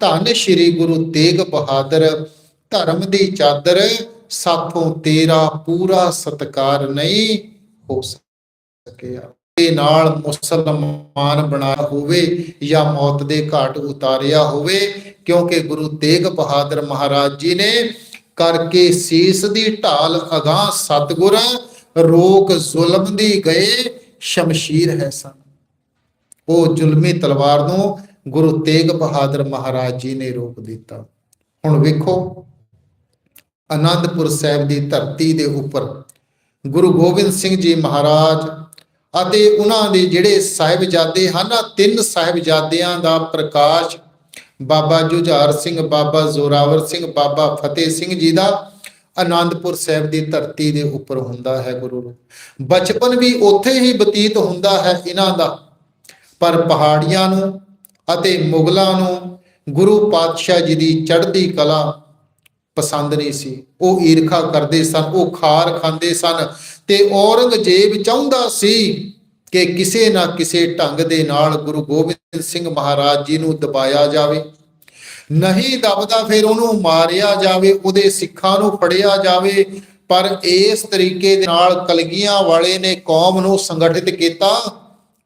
ਧੰਨ ਸ਼੍ਰੀ ਗੁਰੂ ਤੇਗ ਬਹਾਦਰ, ਧਰਮ ਦੀ ਚਾਦਰ, ਸਾਥੋਂ ਤੇਰਾ ਪੂਰਾ ਸਤਕਾਰ ਨਹੀਂ ਹੋ ਸਕਿਆ। ਦੇ ਨਾਲ ਮੁਸਲਮਾਨ ਬਣਾਇਆ ਹੋਵੇ ਜਾਂ ਮੌਤ ਦੇ ਘਾਟ ਉਤਾਰਿਆ ਹੋਵੇ, ਕਿਉਂਕਿ ਗੁਰੂ ਤੇਗ ਬਹਾਦਰ ਮਹਾਰਾਜ ਜੀ ਨੇ ਕਰਕੇ ਸੀਸ ਦੀ ਢਾਲ ਅਗਾਹ ਸਤਗੁਰ, ਰੋਕ ਜ਼ੁਲਮ ਦੀ ਗਏ ਸ਼ਮਸ਼ੀਰ ਹੈ ਸਨ। ਉਹ ਜ਼ੁਲਮੀ ਤਲਵਾਰ ਨੂੰ ਗੁਰੂ ਤੇਗ ਬਹਾਦਰ ਮਹਾਰਾਜ ਜੀ ਨੇ ਰੋਕ ਦਿੱਤਾ। ਹੁਣ ਵੇਖੋ ਆਨੰਦਪੁਰ ਸਾਹਿਬ ਦੀ ਧਰਤੀ ਦੇ ਉੱਪਰ ਗੁਰੂ ਗੋਬਿੰਦ ਸਿੰਘ ਜੀ ਮਹਾਰਾਜ ਅਤੇ ਉਹਨਾਂ ਦੇ ਜਿਹੜੇ ਸਾਹਿਬਜ਼ਾਦੇ ਹਨ, ਆਹ ਤਿੰਨ ਸਾਹਿਬਜ਼ਾਦਿਆਂ ਦਾ ਪ੍ਰਕਾਸ਼ ਬਾਬਾ ਜੁਝਾਰ ਸਿੰਘ, ਬਾਬਾ ਜ਼ੋਰਾਵਰ ਸਿੰਘ, ਬਾਬਾ ਫਤਿਹ ਸਿੰਘ ਜੀ ਦਾ ਆਨੰਦਪੁਰ ਸਾਹਿਬ ਦੀ ਧਰਤੀ ਦੇ ਉੱਪਰ ਹੁੰਦਾ ਹੈ ਗੁਰੂ ਬਚਪਨ ਵੀ ਉੱਥੇ ਹੀ ਬਤੀਤ ਹੁੰਦਾ ਹੈ ਇਹਨਾਂ ਦਾ, ਪਰ ਪਹਾੜੀਆਂ ਨੂੰ ਅਤੇ ਮੁਗਲਾਂ ਨੂੰ ਗੁਰੂ ਪਾਤਸ਼ਾਹ ਜੀ ਦੀ ਚੜ੍ਹਦੀ ਕਲਾ ਪਸੰਦ ਨਹੀਂ ਸੀ। ਉਹ ਈਰਖਾ ਕਰਦੇ ਸਨ, ਉਹ ਖਾਰ ਖਾਂਦੇ ਸਨ ਤੇ ਔਰੰਗਜ਼ੇਬ ਚਾਹੁੰਦਾ ਸੀ ਕਿ ਕਿਸੇ ਨਾ ਕਿਸੇ ਢੰਗ ਦੇ ਨਾਲ ਗੁਰੂ ਗੋਬਿੰਦ ਸਿੰਘ ਮਹਾਰਾਜ ਜੀ ਨੂੰ ਦਬਾਇਆ ਜਾਵੇ। ਨਹੀਂ ਦਬਦਾ ਫਿਰ ਉਹਨੂੰ ਮਾਰਿਆ ਜਾਵੇ, ਉਹਦੇ ਸਿੱਖਾਂ ਨੂੰ ਫੜਿਆ ਜਾਵੇ, ਪਰ ਇਸ ਤਰੀਕੇ ਦੇ ਨਾਲ ਕਲਗੀਆਂ ਵਾਲੇ ਨੇ ਕੌਮ ਨੂੰ ਸੰਗਠਿਤ ਕੀਤਾ।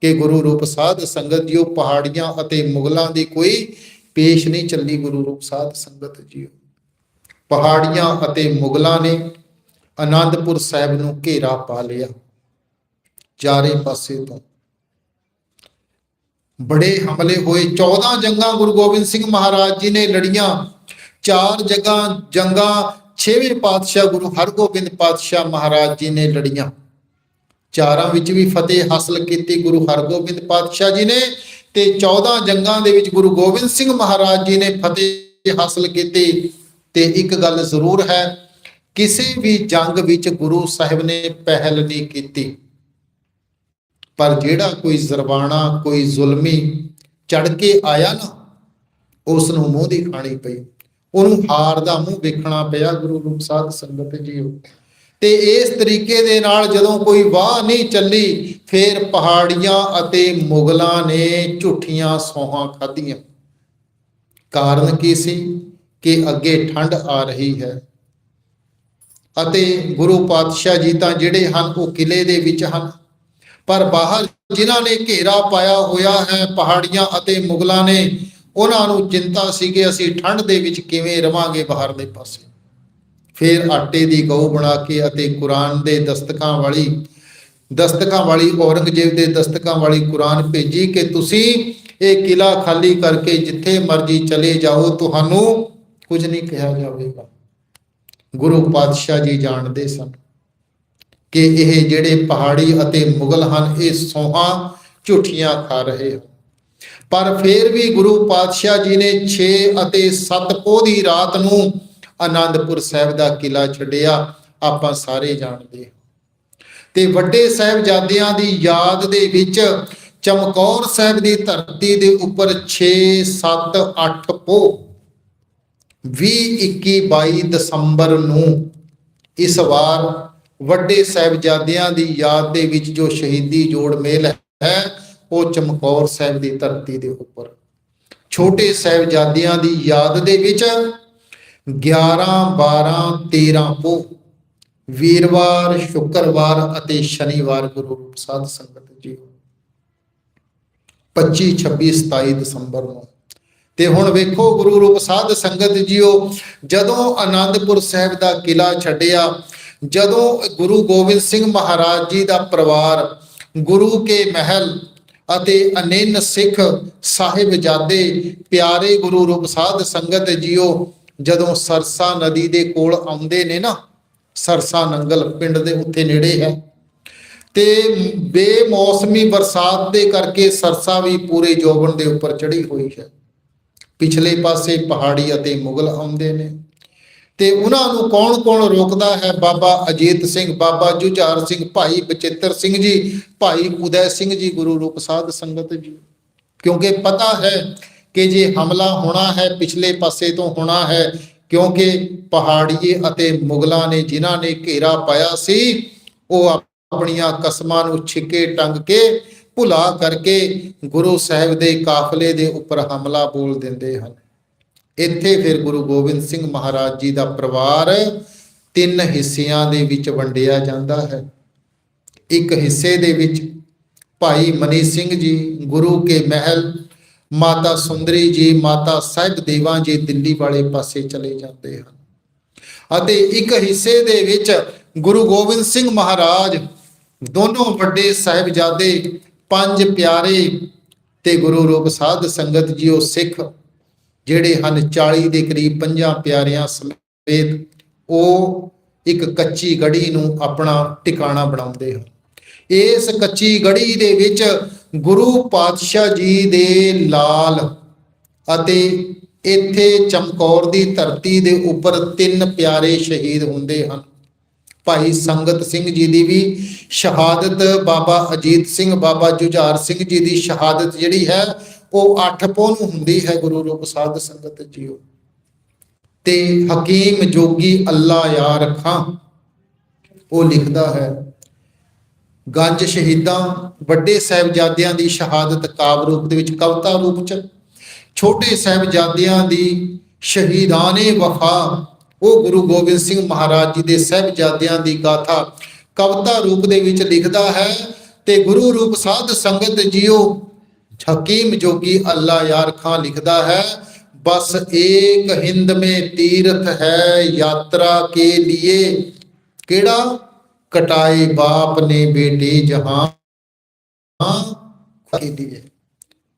ਕਿ ਗੁਰੂ ਰੂਪ ਸਾਧ ਸੰਗਤ ਜੀਓ, ਪਹਾੜੀਆਂ ਅਤੇ ਮੁਗਲਾਂ ਦੀ ਕੋਈ ਪੇਸ਼ ਨਹੀਂ ਚੱਲੀ ਗੁਰੂ ਰੂਪ ਸਾਧ ਸੰਗਤ ਜੀਓ। ਪਹਾੜੀਆਂ ਅਤੇ ਮੁਗਲਾਂ ਨੇ ਆਨੰਦਪੁਰ ਸਾਹਿਬ ਨੂੰ ਘੇਰਾ ਪਾ ਲਿਆ ਚਾਰੇ ਪਾਸੇ ਤੋਂ। ਬੜੇ ਹਮਲੇ ਹੋਏ। 14 ਜੰਗਾਂ ਗੁਰੂ ਗੋਬਿੰਦ ਸਿੰਘ ਮਹਾਰਾਜ ਜੀ ਨੇ ਲੜੀਆਂ। ਚਾਰ ਜਗ੍ਹਾ ਜੰਗਾਂ, ਛੇਵੇਂ ਪਾਤਸ਼ਾਹ ਗੁਰੂ ਹਰਗੋਬਿੰਦ ਪਾਤਸ਼ਾਹ ਮਹਾਰਾਜ ਜੀ ਨੇ ਲੜੀਆਂ। ਚਾਰਾਂ ਵਿੱਚ ਵੀ ਫਤਿਹ ਹਾਸਲ ਕੀਤੀ ਗੁਰੂ ਹਰਗੋਬਿੰਦ ਪਾਤਸ਼ਾਹ ਜੀ ਨੇ ਤੇ 14 ਜੰਗਾਂ ਦੇ ਵਿੱਚ ਗੁਰੂ ਗੋਬਿੰਦ ਸਿੰਘ ਮਹਾਰਾਜ ਜੀ ਨੇ ਫਤਿਹ ਹਾਸਲ ਕੀਤੀ। ਤੇ ਇੱਕ ਗੱਲ ਜ਼ਰੂਰ ਹੈ, ਕਿਸੇ ਵੀ ਜੰਗ ਵਿੱਚ ਗੁਰੂ ਸਾਹਿਬ ਨੇ ਪਹਿਲ ਨਹੀਂ ਕੀਤੀ। ਪਰ ਜਿਹੜਾ ਕੋਈ ਜ਼ਰਬਾਣਾ ਕੋਈ ਜ਼ੁਲਮੀ ਚੜ ਕੇ ਆਇਆ ਨਾ ਉਸ ਨੂੰ ਮੂੰਹ ਦੀ ਖਾਣੀ ਪਈ। ਉਹਨੂੰ ਹਾਰ ਦਾ ਮੂੰਹ ਵੇਖਣਾ ਪਿਆ ਗੁਰੂ ਰੂਪ ਸਾਧ ਸੰਗਤ ਜੀਓ। ਤੇ ਇਸ ਤਰੀਕੇ ਦੇ ਨਾਲ ਜਦੋਂ ਕੋਈ ਵਾਹ ਨਹੀਂ ਚੱਲੀ, ਫਿਰ ਪਹਾੜੀਆਂ ਅਤੇ ਮੁਗਲਾਂ ਨੇ ਝੂਠੀਆਂ ਸੋਹਾਂ ਖਾਧੀਆਂ। ਕਾਰਨ ਕੀ ਸੀ? ਕਿ ਅੱਗੇ ਠੰਡ ਆ ਰਹੀ ਹੈ। ਅਤੇ ਗੁਰੂ ਪਾਤਸ਼ਾਹ ਜੀ ਤਾਂ ਜਿਹੜੇ ਹਨ, ਉਹ ਕਿਲੇ ਦੇ ਵਿੱਚ ਹਨ। ਪਰ ਬਾਹਰ ਜਿਨ੍ਹਾਂ ਨੇ ਘੇਰਾ ਪਾਇਆ ਹੋਇਆ ਹੈ ਪਹਾੜੀਆਂ ਅਤੇ ਮੁਗਲਾਂ ਨੇ, ਉਹਨਾਂ ਨੂੰ ਚਿੰਤਾ ਸੀ ਕਿ ਅਸੀਂ ਠੰਡ ਦੇ ਵਿੱਚ ਕਿਵੇਂ ਰਵਾਂਗੇ ਬਾਹਰਲੇ ਪਾਸੇ। ਫਿਰ ਆਟੇ ਦੀ ਗਊ ਬਣਾ ਕੇ ਅਤੇ ਕੁਰਾਨ ਦੇ ਦਸਤਕਾਂ ਵਾਲੀ ਦਸਤਕਾਂ ਵਾਲੀ ਔਰੰਗਜ਼ੇਬ ਦੇ ਦਸਤਕਾਂ ਵਾਲੀ ਕੁਰਾਨ ਭੇਜੀ ਕਿ ਤੁਸੀਂ ਇਹ ਕਿਲਾ ਖਾਲੀ ਕਰਕੇ ਜਿੱਥੇ ਮਰਜ਼ੀ ਚਲੇ ਜਾਓ, ਤੁਹਾਨੂੰ ਕੁਝ ਨਹੀਂ ਕਿਹਾ ਜਾਵੇਗਾ। ਗੁਰੂ ਪਾਤਸ਼ਾਹ ਜੀ ਜਾਣਦੇ ਸਨ ਕਿ ਇਹ ਜਿਹੜੇ ਪਹਾੜੀ ਅਤੇ ਮੁਗਲ ਹਨ, ਇਹ ਸੋਹਾਂ ਝੂਠੀਆਂ ਖਾ ਰਹੇ ਹਨ। ਪਰ ਫਿਰ ਵੀ ਗੁਰੂ ਪਾਤਸ਼ਾਹ ਜੀ ਨੇ 6 ਅਤੇ 7 ਪੋਹ ਦੀ ਰਾਤ ਨੂੰ ਆਨੰਦਪੁਰ ਸਾਹਿਬ ਦਾ ਕਿਲਾ ਛੱਡਿਆ, ਆਪਾਂ ਸਾਰੇ ਜਾਣਦੇ ਹਾਂ। ਤੇ ਵੱਡੇ ਸਾਹਿਬਜ਼ਾਦਿਆਂ ਦੀ ਯਾਦ ਦੇ ਵਿੱਚ ਚਮਕੌਰ ਸਾਹਿਬ ਦੀ ਧਰਤੀ ਦੇ ਉੱਪਰ 6 7 8 ਪੋਹ 20 21 22 ਦਸੰਬਰ ਨੂੰ ਇਸ ਵਾਰ ਵੱਡੇ ਸਾਹਿਬਜ਼ਾਦਿਆਂ ਦੀ ਯਾਦ ਦੇ ਵਿੱਚ ਜੋ ਸ਼ਹੀਦੀ ਜੋੜ ਮੇਲ ਹੈ, ਉਹ ਚਮਕੌਰ ਸਾਹਿਬ ਦੀ ਧਰਤੀ ਦੇ ਉੱਪਰ। ਛੋਟੇ ਸਾਹਿਬਜ਼ਾਦਿਆਂ ਦੀ ਯਾਦ ਦੇ ਵਿੱਚ 11 12 13 ਪੋ ਵੀਰਵਾਰ, ਸ਼ੁੱਕਰਵਾਰ ਅਤੇ ਸ਼ਨੀਵਾਰ ਗੁਰੂ ਰੂਪ ਸਾਧ ਸੰਗਤ ਜੀ 25 26 27 ਦਸੰਬਰ ਨੂੰ। ਤੇ ਹੁਣ ਵੇਖੋ ਗੁਰੂ ਰੂਪ ਸਾਧ ਸੰਗਤ ਜੀਓ, ਜਦੋਂ ਆਨੰਦਪੁਰ ਸਾਹਿਬ ਦਾ ਕਿਲਾ ਛੱਡਿਆ, ਜਦੋਂ ਗੁਰੂ ਗੋਬਿੰਦ ਸਿੰਘ ਮਹਾਰਾਜ ਜੀ ਦਾ ਪਰਿਵਾਰ, ਗੁਰੂ ਕੇ ਮਹਿਲ ਅਤੇ ਅਨੰਨ ਸਿੱਖ ਸਾਹਿਬਜ਼ਾਦੇ, ਪਿਆਰੇ ਗੁਰੂ ਰੂਪ ਸਾਧ ਸੰਗਤ ਜੀਓ ਜਦੋਂ ਸਰਸਾ ਨਦੀ ਦੇ ਕੋਲ ਆਉਂਦੇ ਨੇ ਨਾ, ਸਰਸਾ ਨੰਗਲ ਪਿੰਡ ਦੇ ਉੱਥੇ ਨੇੜੇ ਹੈ। ਤੇ ਬੇਮੌਸਮੀ ਬਰਸਾਤ ਦੇ ਕਰਕੇ ਸਰਸਾ ਵੀ ਪੂਰੇ ਜੋਬਨ ਦੇ ਉੱਪਰ ਚੜੀ ਹੋਈ ਹੈ। ਪਿਛਲੇ ਪਾਸੇ ਪਹਾੜੀ ਅਤੇ ਮੁਗਲ ਆਉਂਦੇ ਨੇ। ਤੇ ਉਹਨਾਂ ਨੂੰ ਕੌਣ-ਕੌਣ ਰੋਕਦਾ ਹੈ? ਬਾਬਾ ਅਜੀਤ ਸਿੰਘ, ਬਾਬਾ ਜੁਝਾਰ ਸਿੰਘ, ਭਾਈ ਬਚਿੱਤਰ ਸਿੰਘ ਜੀ, ਭਾਈ ਉਦੈ ਸਿੰਘ ਜੀ, ਗੁਰੂ ਰੂਪ ਸਾਧ ਸੰਗਤ ਜੀ। ਕਿਉਂਕਿ ਪਤਾ ਹੈ ਕਿ ਜੇ ਹਮਲਾ ਹੋਣਾ ਹੈ, ਪਿਛਲੇ ਪਾਸੇ ਤੋਂ ਹੋਣਾ ਹੈ, ਕਿਉਂਕਿ ਪਹਾੜੀਏ ਅਤੇ ਮੁਗਲਾਂ ਨੇ ਜਿਨ੍ਹਾਂ ਨੇ ਘੇਰਾ ਪਾਇਆ ਸੀ, ਉਹ ਆਪਣੀਆਂ ਕਸਮਾਂ ਨੂੰ ਛਿੱਕੇ ਟੰਗ ਕੇ ਭੁਲਾ ਕਰਕੇ ਗੁਰੂ ਸਾਹਿਬ ਦੇ ਕਾਫਲੇ ਦੇ ਉੱਪਰ ਹਮਲਾ ਬੋਲ ਦਿੰਦੇ ਹਨ। ਇੱਥੇ ਫਿਰ ਗੁਰੂ ਗੋਬਿੰਦ ਸਿੰਘ ਮਹਾਰਾਜ ਜੀ ਦਾ ਪਰਿਵਾਰ ਤਿੰਨ ਹਿੱਸਿਆਂ ਦੇ ਵਿੱਚ ਵੰਡਿਆ ਜਾਂਦਾ ਹੈ। ਇੱਕ ਹਿੱਸੇ ਦੇ ਵਿੱਚ ਭਾਈ ਮਨੀ ਸਿੰਘ ਜੀ, ਗੁਰੂ ਕੇ ਮਹਿਲ ਮਾਤਾ ਸੁੰਦਰੀ ਜੀ, ਮਾਤਾ ਸਾਹਿਬ ਦੇਵਾਂ ਜੀ ਦਿੱਲੀ ਵਾਲੇ ਪਾਸੇ ਚਲੇ ਜਾਂਦੇ ਹਨ। ਅਤੇ ਇੱਕ ਹਿੱਸੇ ਦੇ ਵਿੱਚ ਗੁਰੂ ਗੋਬਿੰਦ ਸਿੰਘ ਮਹਾਰਾਜ ਦੋਨੋਂ ਵੱਡੇ ਸਾਹਿਬਜ਼ਾਦੇ, ਪੰਜ ਪਿਆਰੇ ਤੇ ਗੁਰੂ ਰੂਪ ਸਾਧ ਸੰਗਤ ਜੀ, ਉਹ ਸਿੱਖ ਜਿਹੜੇ ਹਨ 40 ਦੇ ਕਰੀਬ ਪੰਜਾਂ ਪਿਆਰਿਆਂ ਸਮੇਤ ਉਹ ਇੱਕ ਕੱਚੀ ਗੜੀ ਨੂੰ ਆਪਣਾ ਟਿਕਾਣਾ ਬਣਾਉਂਦੇ ਹਨ। ਇਸ ਕੱਚੀ ਗੜੀ ਦੇ ਵਿੱਚ ਗੁਰੂ ਪਾਤਸ਼ਾਹ ਜੀ ਦੇ ਲਾਲ ਅਤੇ ਇੱਥੇ ਚਮਕੌਰ ਦੀ ਧਰਤੀ ਦੇ ਉੱਪਰ ਤਿੰਨ ਪਿਆਰੇ ਸ਼ਹੀਦ ਹੁੰਦੇ ਹਨ। ਭਾਈ ਸੰਗਤ ਸਿੰਘ ਜੀ ਦੀ ਵੀ ਸ਼ਹਾਦਤ, ਬਾਬਾ ਅਜੀਤ ਸਿੰਘ, ਬਾਬਾ ਜੁਝਾਰ ਸਿੰਘ ਜੀ ਦੀ ਸ਼ਹਾਦਤ ਜਿਹੜੀ ਹੈ, ਉਹ 8 ਪੋਹ ਨੂੰ ਹੁੰਦੀ ਹੈ ਗੁਰੂ ਰੂਪ ਸਾਧ ਸੰਗਤ ਜੀਓ। ਤੇ ਹਕੀਮ ਜੋਗੀ ਅੱਲਾ ਯਾਰ ਖਾਂ ਉਹ ਲਿਖਦਾ ਹੈ ਗੰਜ ਸ਼ਹੀਦਾਂ, ਵੱਡੇ ਸਾਹਿਬਜ਼ਾਦਿਆਂ ਦੀ ਸ਼ਹਾਦਤ ਕਾਵ ਰੂਪ ਦੇ ਵਿੱਚ, ਕਵਿਤਾ ਰੂਪ ਚ। ਛੋਟੇ ਸਾਹਿਬਜ਼ਾਦਿਆਂ ਦੀ ਸ਼ਹੀਦਾਨੇ ਵਫਾ, ਉਹ ਗੁਰੂ ਗੋਬਿੰਦ ਸਿੰਘ ਮਹਾਰਾਜ ਜੀ ਦੇ ਸਾਹਿਬਜ਼ਾਦਿਆਂ ਦੀ ਗਾਥਾ ਕਵਿਤਾ ਰੂਪ ਦੇ ਵਿੱਚ ਲਿਖਦਾ ਹੈ ਤੇ ਗੁਰੂ ਰੂਪ ਸਾਧ ਸੰਗਤ ਜੀਓ, ਹਕੀਮ ਜੋਗੀ ਅੱਲਾ ਯਾਰ ਖਾਂ ਲਿਖਦਾ ਹੈ, ਬਸ ਏਕ ਹਿੰਦ ਮੇ ਤੀਰਥ ਹੈ ਯਾਤਰਾ ਕੇ लिए ਕਿਹੜਾ? ਕਟਾਏ ਬਾਪ ਨੇ ਬੇਟੇ ਜਹਾਂ ਕੇ लिए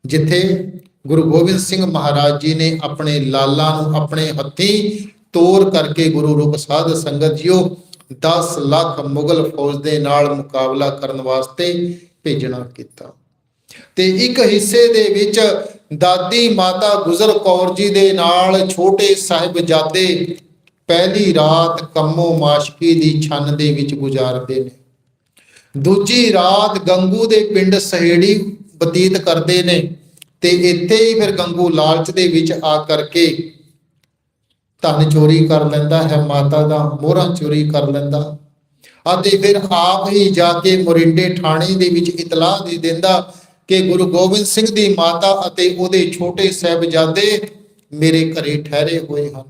ਜਿੱਥੇ ਗੁਰੂ ਗੋਬਿੰਦ ਸਿੰਘ ਮਹਾਰਾਜ ਜੀ ਨੇ ਆਪਣੇ ਲਾਲਾਂ ਨੂੰ ਆਪਣੇ ਹੱਥੀਂ ਤੋਰ ਕਰਕੇ ਗੁਰੂ ਰੂਪ ਸਾਧ ਸੰਗਤ ਜੀਓ 10 ਲੱਖ ਮੁਗਲ ਫੌਜ ਦੇ ਨਾਲ ਮੁਕਾਬਲਾ ਕਰਨ ਵਾਸਤੇ ਭੇਜਣਾ ਕੀਤਾ। ਤੇ ਇੱਕ ਹਿੱਸੇ ਦੇ ਵਿੱਚ ਦਾਦੀ ਮਾਤਾ ਗੁਜਰ ਕੌਰ ਜੀ ਦੇ ਨਾਲ ਛੋਟੇ ਸਾਹਿਬਜ਼ਾਦੇ ਪਹਿਲੀ ਰਾਤ ਕੰਮੋ ਮਾਸ਼ਕੀ ਦੀ ਛੰਨ ਦੇ ਵਿੱਚ ਗੁਜ਼ਾਰਦੇ ਨੇ। ਦੂਜੀ ਰਾਤ ਗੰਗੂ ਦੇ ਪਿੰਡ ਸਹੇੜੀ ਬਤੀਤ ਕਰਦੇ ਨੇ ਤੇ ਇੱਥੇ ਹੀ ਫਿਰ ਗੰਗੂ ਲਾਲਚ ਦੇ ਵਿੱਚ ਆ ਕਰਕੇ ਧਨ ਚੋਰੀ ਕਰ ਲੈਂਦਾ ਹੈ, ਮਾਤਾ ਦਾ ਮੋਹਰਾਂ ਚੋਰੀ ਕਰ ਲੈਂਦਾ ਅਤੇ ਫਿਰ ਆਪ ਹੀ ਜਾ ਕੇ ਮੋਰਿੰਡੇ ਥਾਣੇ ਦੇ ਵਿੱਚ ਇਤਲਾਹ ਦੇ ਦਿੰਦਾ ਕਿ ਗੁਰੂ ਗੋਬਿੰਦ ਸਿੰਘ ਦੀ ਮਾਤਾ ਅਤੇ ਉਹਦੇ ਛੋਟੇ ਸਾਹਿਬਜ਼ਾਦੇ ਮੇਰੇ ਘਰੇ ਠਹਿਰੇ ਹੋਏ ਹਨ।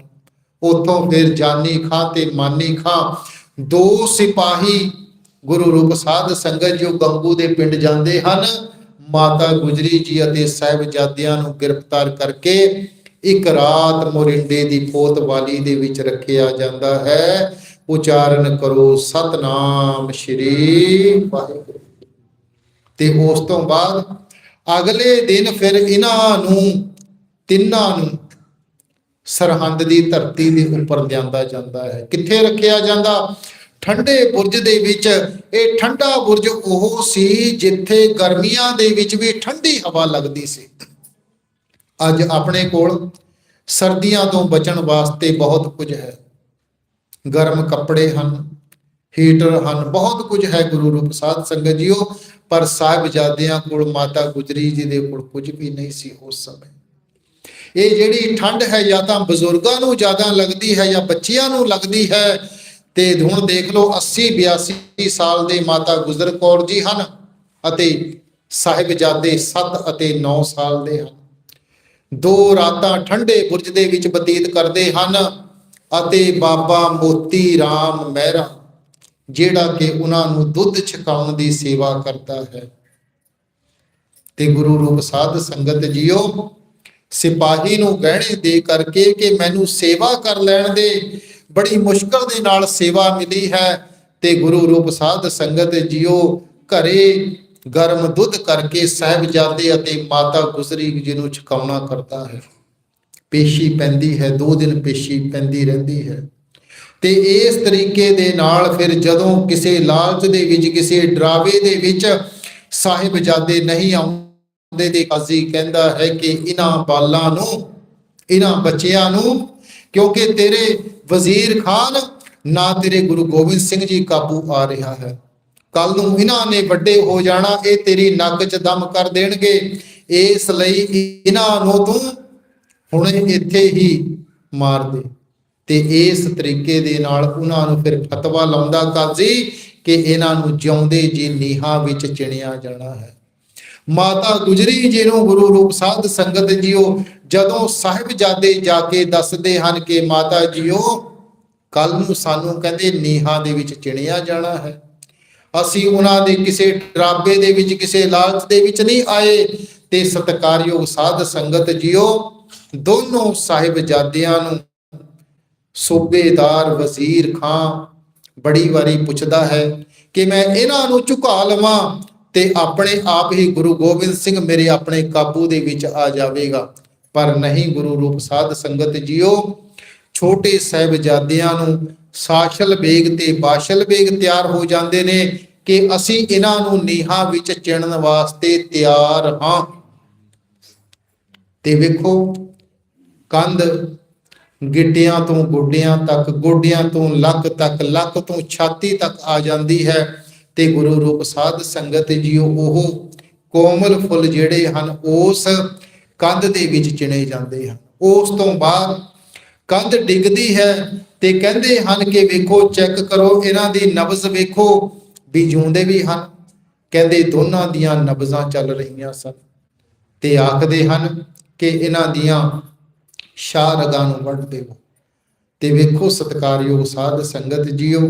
ਉਥੋਂ ਫਿਰ ਜਾਨੀ ਖਾਂ ਤੇ ਮਾਨੀ ਖਾਂ, ਦੋ ਸਿਪਾਹੀ ਗੁਰੂ ਰੂਪ ਸਾਧ ਸੰਗਤ ਜੋ ਗੰਗੂ ਦੇ ਪਿੰਡ ਜਾਂਦੇ ਹਨ, ਮਾਤਾ ਗੁਜਰੀ ਜੀ ਅਤੇ ਸਾਹਿਬਜ਼ਾਦਿਆਂ ਨੂੰ ਗ੍ਰਿਫਤਾਰ ਕਰਕੇ ਇੱਕ ਰਾਤ ਮੋਰਿੰਡੇ ਦੀ ਪੋਤਵਾਲੀ ਦੇ ਵਿੱਚ ਰੱਖਿਆ ਜਾਂਦਾ ਹੈ। ਉਚਾਰਨ ਕਰੋ, ਸਤਨਾਮ ਸ਼੍ਰੀ ਵਾਹਿਗੁਰੂ। ਤੇ ਉਸ ਤੋਂ ਬਾਅਦ ਅਗਲੇ ਦਿਨ ਫਿਰ ਇਹਨਾਂ ਨੂੰ, ਤਿੰਨਾਂ ਨੂੰ ਸਰਹੰਦ ਦੀ ਧਰਤੀ ਦੇ ਉੱਪਰ ਲਿਆਂਦਾ ਜਾਂਦਾ ਹੈ। ਕਿੱਥੇ ਰੱਖਿਆ ਜਾਂਦਾ? ਠੰਡੇ ਬੁਰਜ ਦੇ ਵਿੱਚ। ਇਹ ਠੰਡਾ ਬੁਰਜ ਉਹ ਸੀ ਜਿੱਥੇ ਗਰਮੀਆਂ ਦੇ ਵਿੱਚ ਵੀ ਠੰਡੀ ਹਵਾ ਲੱਗਦੀ ਸੀ। ਅੱਜ ਆਪਣੇ ਕੋਲ ਸਰਦੀਆਂ ਤੋਂ ਬਚਣ ਵਾਸਤੇ ਬਹੁਤ ਕੁਝ ਹੈ। ਗਰਮ ਕੱਪੜੇ ਹਨ, ਹੀਟਰ ਹਨ, ਬਹੁਤ ਕੁਝ ਹੈ ਗੁਰੂ ਰੂਪ ਸਾਧ ਸੰਗਤ ਜੀਓ। ਪਰ ਸਾਹਿਬਜ਼ਾਦਿਆਂ ਕੋਲ ਮਾਤਾ ਗੁਜਰੀ ਜੀ ਦੇ ਕੋਲ ਕੁਝ ਵੀ ਨਹੀਂ ਸੀ ਉਸ ਸਮੇਂ। ਇਹ ਜਿਹੜੀ ਠੰਡ ਹੈ ਜਾਂ ਤਾਂ ਬਜ਼ੁਰਗਾਂ ਨੂੰ ਜ਼ਿਆਦਾ ਲੱਗਦੀ ਹੈ ਜਾਂ ਬੱਚਿਆਂ ਨੂੰ ਲੱਗਦੀ ਹੈ, ਤੇ ਹੁਣ ਦੇਖ ਲਓ 80 82 ਸਾਲ ਦੇ ਮਾਤਾ ਗੁਜਰ ਕੌਰ ਜੀ ਹਨ ਅਤੇ ਸਾਹਿਬਜ਼ਾਦੇ 7 ਅਤੇ 9 ਸਾਲ ਦੇ ਹਨ। ਦੋ ਰਾਤਾਂ ਠੰਡੇ ਬੁਰਜ ਦੇ ਵਿੱਚ ਬਤੀਤ ਕਰਦੇ ਹਨ ਅਤੇ ਬਾਬਾ ਮੋਤੀ RAM ਮਹਿਰਾ, ਜਿਹੜਾ ਕਿ ਉਹਨਾਂ ਨੂੰ ਦੁੱਧ ਛਕਾਉਣ ਦੀ ਸੇਵਾ ਕਰਦਾ ਹੈ। ਤੇ ਗੁਰੂ ਰੂਪ ਸਾਧ ਸੰਗਤ ਜੀਓ ਸਿਪਾਹੀ ਨੂੰ ਗਹਿਣੇ ਦੇ ਕਰਕੇ ਕਿ ਮੈਨੂੰ ਸੇਵਾ ਕਰ ਲੈਣ ਦੇ। ਬੜੀ ਮੁਸ਼ਕਲ ਦੇ ਨਾਲ ਸੇਵਾ ਮਿਲੀ ਹੈ ਤੇ ਗੁਰੂ ਰੂਪ ਸਾਧ ਸੰਗਤ ਜੀਓ ਘਰੇ ਗਰਮ ਦੁੱਧ ਕਰਕੇ ਸਾਹਿਬਜ਼ਾਦੇ ਅਤੇ ਮਾਤਾ ਗੁਜਰੀ ਜੀ ਨੂੰ ਛਕਾਉਣਾ ਕਰਦਾ ਹੈ। ਪੇਸ਼ੀ ਪੈਂਦੀ ਹੈ, ਦੋ ਦਿਨ ਪੇਸ਼ੀ ਪੈਂਦੀ ਰਹਿੰਦੀ ਹੈ। ਤੇ ਇਸ ਤਰੀਕੇ ਦੇ ਨਾਲ ਫਿਰ ਜਦੋਂ ਕਿਸੇ ਲਾਲਚ ਦੇ ਵਿੱਚ, ਕਿਸੇ ਡਰਾਵੇ ਦੇ ਵਿੱਚ ਸਾਹਿਬਜ਼ਾਦੇ ਨਹੀਂ ਆਉਂਦੇ ਤੇ ਕਾਜ਼ੀ ਕਹਿੰਦਾ ਹੈ ਕਿ ਇਹਨਾਂ ਬਾਲਾਂ ਨੂੰ ਇਹਨਾਂ ਬੱਚਿਆਂ ਨੂੰ, ਕਿਉਂਕਿ ਤੇਰੇ ਵਜ਼ੀਰ ਖਾਨ ਨਾ ਤੇਰੇ ਗੁਰੂ ਗੋਬਿੰਦ ਸਿੰਘ ਜੀ ਕਾਬੂ ਆ ਰਿਹਾ ਹੈ। ਕੱਲ ਨੂੰ ਇਹਨਾਂ ਨੇ ਵੱਡੇ ਹੋ ਜਾਣਾ, ਇਹ ਤੇਰੀ ਨੱਕ 'ਚ ਦਮ ਕਰ ਦੇਣਗੇ। ਇਸ ਲਈ ਇਹਨਾਂ ਨੂੰ ਤੂੰ ਹੁਣੇ ਇੱਥੇ ਹੀ ਮਾਰ ਦੇ। ਤੇ ਇਸ ਤਰੀਕੇ ਦੇ ਨਾਲ ਉਹਨਾਂ ਨੂੰ ਫਿਰ ਫਤਵਾ ਲਾਉਂਦਾ ਕਾਜ਼ੀ ਕਿ ਇਹਨਾਂ ਨੂੰ ਜਿਉਂਦੇ ਜੀ ਨੀਹਾਂ ਵਿੱਚ ਚਿਣਿਆ ਜਾਣਾ ਹੈ। ਮਾਤਾ ਗੁਜਰੀ ਜੀ ਨੂੰ ਗੁਰੂ ਰੂਪ ਸਾਧ ਸੰਗਤ ਜੀਓ, ਜਦੋਂ ਸਾਹਿਬਜ਼ਾਦੇ ਜਾ ਕੇ ਦੱਸਦੇ ਹਨ ਕਿ ਮਾਤਾ ਜੀਓ, ਕੱਲ ਨੂੰ ਸਾਨੂੰ ਕਹਿੰਦੇ ਨੀਹਾਂ ਦੇ ਵਿੱਚ ਚਿਣਿਆ ਜਾਣਾ ਹੈ। ਅਸੀਂ ਉਹਨਾਂ ਦੇ ਕਿਸੇ ਡਰਾਬੇ ਦੇ ਵਿੱਚ, ਕਿਸੇ ਲਾਲਚ ਦੇ ਵਿੱਚ ਨਹੀਂ ਆਏ ਤੇ ਸਤਕਾਰਯੋਗ ਸਾਧ ਸੰਗਤ ਜੀਓ, ਦੋਨੋਂ ਸਾਹਿਬਜ਼ਾਦਿਆਂ ਨੂੰ ਸੂਬੇਦਾਰ ਵਜ਼ੀਰ ਖਾਂ ਬੜੀ ਵਾਰੀ ਪੁੱਛਦਾ ਹੈ ਕਿ ਮੈਂ ਇਹਨਾਂ ਨੂੰ ਝੁਕਾ ਲਵਾਂ ਤੇ ਆਪਣੇ ਆਪ ਹੀ ਗੁਰੂ ਗੋਬਿੰਦ ਸਿੰਘ ਮੇਰੇ ਆਪਣੇ ਕਾਬੂ ਦੇ ਵਿੱਚ ਆ ਜਾਵੇਗਾ। ਪਰ ਨਹੀਂ ਗੁਰੂ ਰੂਪ ਸਾਧ ਸੰਗਤ ਜੀਓ, ਛੋਟੇ ਸਾਹਿਬਜ਼ਾਦਿਆਂ ਨੂੰ ਸਾਸ਼ਲ ਬੇਗ ਤੇ ਬਾਸ਼ਲ ਬੇਗ ਤਿਆਰ ਹੋ ਜਾਂਦੇ ਨੇ ਕਿ ਅਸੀਂ ਇਹਨਾਂ ਨੂੰ ਨੀਹਾਂ ਵਿੱਚ ਚਿਣਨ ਵਾਸਤੇ ਤਿਆਰ ਹਾਂ। ਤੇ ਵੇਖੋ, ਕੰਧ ਗਿੱਟਿਆਂ ਤੋਂ ਗੋਡਿਆਂ ਤੱਕ, ਗੋਡਿਆਂ ਤੋਂ ਲੱਕ ਤੱਕ, ਲੱਕ ਤੋਂ ਛਾਤੀ ਤੱਕ ਆ ਜਾਂਦੀ ਹੈ। ਤੇ ਗੁਰੂ ਰੂਪ ਸਾਧ ਸੰਗਤ ਜੀਓ, ਉਹ ਕੋਮਲ ਫੁੱਲ ਜਿਹੜੇ ਹਨ, ਉਸ ਕੰਧ ਦੇ ਵਿੱਚ ਚਿਣੇ ਜਾਂਦੇ ਹਨ। ਉਸ ਤੋਂ ਬਾਅਦ ਕੰਧ ਡਿੱਗਦੀ ਹੈ ਤੇ ਕਹਿੰਦੇ ਹਨ ਕਿ ਵੇਖੋ, ਚੈੱਕ ਕਰੋ, ਇਹਨਾਂ ਦੀ ਨਬਜ਼ ਵੇਖੋ, ਵੀ ਜਿਉਂਦੇ ਵੀ ਹਨ। ਕਹਿੰਦੇ ਦੋਨਾਂ ਦੀਆਂ ਨਬਜ਼ਾਂ ਚੱਲ ਰਹੀਆਂ ਸਨ ਤੇ ਆਖਦੇ ਹਨ ਕਿ ਇਹਨਾਂ ਦੀਆਂ ਸ਼ਾਹ ਰਗਾਂ ਨੂੰ ਵੱਢ ਦੇਵੋ। ਤੇ ਵੇਖੋ ਸਤਕਾਰਯੋਗ ਸਾਧ ਸੰਗਤ ਜੀਓ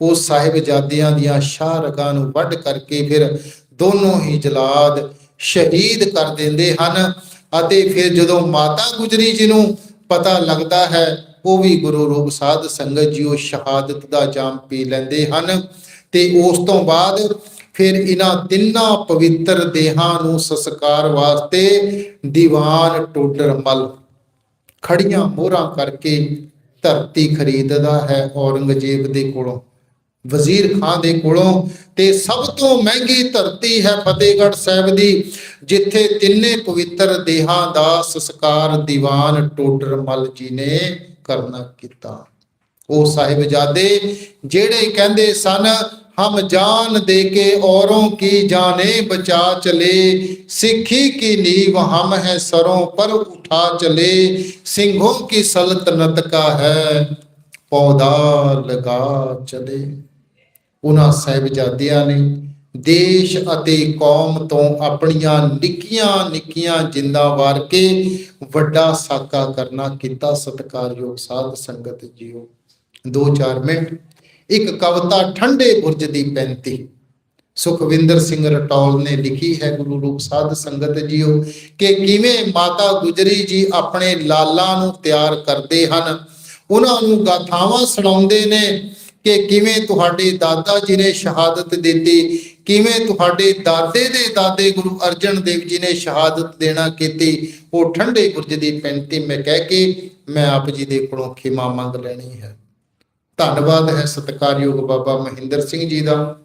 ਉਹ ਸਾਹਿਬਜ਼ਾਦਿਆਂ ਦੀਆਂ ਸ਼ਾਹ ਰਗਾਂ ਨੂੰ ਵੱਢ ਕਰਕੇ ਫਿਰ ਦੋਨੋਂ ਹੀ ਜਲਾਦ ਸ਼ਹੀਦ ਕਰ ਦਿੰਦੇ ਹਨ ਅਤੇ ਫਿਰ ਜਦੋਂ ਮਾਤਾ ਗੁਜਰੀ ਜੀ ਨੂੰ ਪਤਾ ਲੱਗਦਾ ਹੈ, ਉਹ ਵੀ ਗੁਰੂ ਰੂਪ ਸਾਧ ਸੰਗਤ ਉਹ ਸ਼ਹਾਦਤ ਦਾ ਜਾਮ ਪੀ ਲੈਂਦੇ ਹਨ ਤੇ ਉਸ ਤੋਂ ਬਾਅਦ ਫਿਰ ਇਹਨਾਂ ਤਿੰਨਾਂ ਪਵਿੱਤਰ ਦੇਹਾਂ ਨੂੰ ਸੰਸਕਾਰ ਵਾਸਤੇ ਦੀਵਾਨ ਟੋਡਰ ਮਲ ਖੜੀਆਂ ਮੋਹਰਾਂ ਕਰਕੇ ਧਰਤੀ ਖਰੀਦਦਾ ਹੈ ਔਰੰਗਜ਼ੇਬ ਦੇ ਕੋਲੋਂ। ਵਜ਼ੀਰ ਖਾਨ ਦੇ ਕੋਲੋਂ ਤੇ ਸਭ ਤੋਂ ਮਹਿੰਗੀ ਧਰਤੀ ਹੈ ਫਤਿਹਗੜ੍ਹ ਸਾਹਿਬ ਦੀ, ਜਿੱਥੇ ਤਿੰਨੇ ਪਵਿੱਤਰ ਦੇਹਾਂ ਦਾ ਸੰਸਕਾਰ ਦੀਵਾਨ ਟੋਡਰ ਮਲ ਜੀ ਨੇ ਕਰਨਾ ਕੀਤਾ। ਉਹ ਸਾਹਿਬਜ਼ਾਦੇ ਜਿਹੜੇ ਕਹਿੰਦੇ ਸਨ, ਹਮ ਜਾਨ ਦੇ ਕੇ ਔਰੋਂ ਕੀ ਜਾਣੇ, ਬਚਾ ਚਲੇ। ਸਿੱਖੀ ਕੀ ਨੀਵ ਹਮ ਹੈ ਸਰੋਂ, ਪਰ ਉਠਾ ਚਲੇ। ਸਿੰਘੋਂ ਕੀ ਸਲਤਨਤ ਕਾ ਹੈ, ਪੌਦਾ ਲਗਾ ਚਲੇ। ਉਹਨਾਂ ਸਾਹਿਬਜ਼ਾਦਿਆਂ ਨੇ ਦੇਸ਼ ਅਤੇ ਕੌਮ ਤੋਂ ਆਪਣੀਆਂ ਨਿੱਕੀਆਂ ਨਿੱਕੀਆਂ ਜਿੰਦਾਂ ਵਾਰ ਕੇ ਵੱਡਾ ਸਾਕਾ ਕਰਨਾ ਕੀਤਾ। ਸਤਿਕਾਰਯੋਗ ਸਾਧ ਸੰਗਤ ਜੀਓ 2-4 ਮਿੰਟ। ਇੱਕ ਕਵਿਤਾ ਠੰਡੇ ਬੁਰਜ ਦੀ 35 ਸੁਖਵਿੰਦਰ ਸਿੰਘ ਰਟੌਲ ਨੇ ਲਿਖੀ ਹੈ, ਗੁਰੂ ਰੂਪ ਸਾਧ ਸੰਗਤ ਜੀਓ, ਕਿ ਕਿਵੇਂ ਮਾਤਾ ਗੁਜਰੀ ਜੀ ਆਪਣੇ ਲਾਲਾਂ ਨੂੰ ਤਿਆਰ ਕਰਦੇ ਹਨ। ਉਹਨਾਂ ਨੂੰ ਗਾਥਾਵਾਂ ਸੁਣਾਉਂਦੇ ਨੇ ਕਿ ਕਿਵੇਂ ਤੁਹਾਡੇ ਦਾਦਾ ਜੀ ਨੇ ਸ਼ਹਾਦਤ ਦਿੱਤੀ, ਕਿਵੇਂ ਤੁਹਾਡੇ ਦਾਦੇ ਦੇ ਦਾਦੇ ਗੁਰੂ ਅਰਜਨ ਦੇਵ ਜੀ ਨੇ ਸ਼ਹਾਦਤ ਦੇਣਾ ਕੀਤੀ, ਉਹ ਠੰਡੇ ਬੁਰਜ ਦੀ 35 ਮੈਂ ਕਹਿ ਕੇ ਮੈਂ ਆਪ ਜੀ ਦੇ ਕੋਲੋਂ ਖਿਮਾ ਮੰਗ ਲੈਣੀ ਹੈ। ਧੰਨਵਾਦ ਹੈ ਸਤਿਕਾਰਯੋਗ ਬਾਬਾ ਮਹਿੰਦਰ ਸਿੰਘ ਜੀ ਦਾ,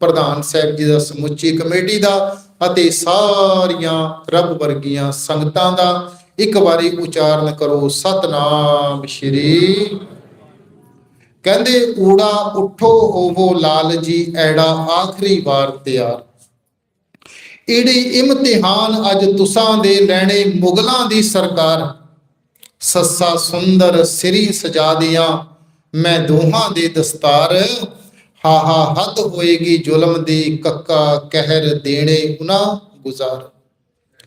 ਪ੍ਰਧਾਨ ਸਾਹਿਬ ਜੀ ਦਾ, ਸਮੁੱਚੀ ਕਮੇਟੀ ਦਾ ਅਤੇ ਸਾਰੀਆਂ ਰੱਬ ਵਰਗੀਆਂ ਸੰਗਤਾਂ ਦਾ। ਇੱਕ ਵਾਰੀ ਉਚਾਰਨ ਕਰੋ, ਸਤਨਾਮ ਸ਼੍ਰੀ ਕਹਿੰਦੇ, ਊੜਾ ਉਠੋ ਹੋਵੋ ਲਾਲ ਜੀ ਐੜਾ ਆਖਰੀ ਵਾਰ ਤਿਆਰ। ਈੜੀ ਇਮਤਿਹਾਨ ਅੱਜ ਤੁਸਾਂ ਦੇ ਲੈਣੇ ਮੁਗਲਾਂ ਦੀ ਸਰਕਾਰ। ਸੱਸਾ ਸੁੰਦਰ ਸ੍ਰੀ ਸਜਾ ਦਿਆਂ ਮੈਂ ਦੋਹਾਂ ਦੇ ਦਸਤਾਰ। ਹਾ ਹਾ ਹੱਦ ਹੋਏਗੀ ਜ਼ੁਲਮ ਦੀ ਕੱਕਾ ਕਹਿਰ ਦੇਣੇ ਉਹਨਾਂ ਗੁਜ਼ਾਰ।